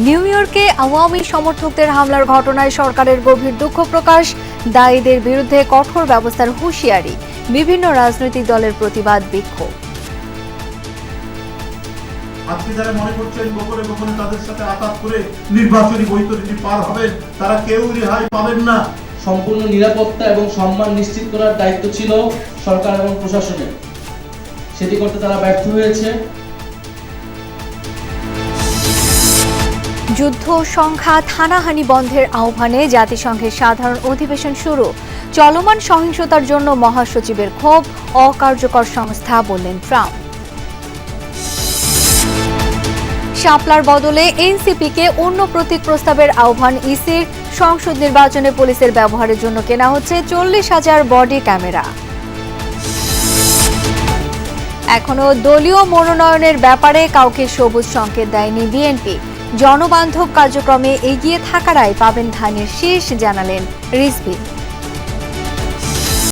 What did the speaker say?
ইয়র্কে আওয়ামী সমর্থকদের হামলার ঘটনায় সরকারের গভীর দুঃখ প্রকাশ দায়ীদের বিরুদ্ধে কঠোর ব্যবস্থার হুঁশিয়ারি বিভিন্ন রাজনৈতিক দলের প্রতিবাদ বিক্ষোভ। আজকে যারা মনে করছেন গোপনে গোপনে তাদের সাথে আঘাত করে নির্বাচনী বৈতরণী পার হবেন তারা কেউ রেহাই পাবেন না। সম্পূর্ণ নিরাপত্তা এবং সম্মান নিশ্চিত করার দায়িত্ব ছিল সরকার এবং প্রশাসনের। সেটি করতে তারা ব্যর্থ হয়েছে। যুদ্ধ, সংঘাত, হানাহানি বন্ধের আহ্বানে জাতিসংঘের সাধারণ অধিবেশন শুরু। চলমান সহিংসতার জন্য মহাসচিবের ক্ষোভ, অকার্যকর সংস্থা, বললেন ট্রাম্প। শাপলার বদলে এনসিপিকে অন্য প্রতীক প্রস্তাবের আহ্বান ইসির। সংসদ নির্বাচনে পুলিশের ব্যবহারের জন্য কেনা হচ্ছে চল্লিশ হাজার বডি ক্যামেরা। এখনও দলীয় মনোনয়নের ব্যাপারে কাউকে সবুজ সংকেত দেয়নি বিএনপি। জনবান্ধব কার্যক্রমে এগিয়ে থাকারাই পাবেন ধানের শেষ জানালেন রিজভি।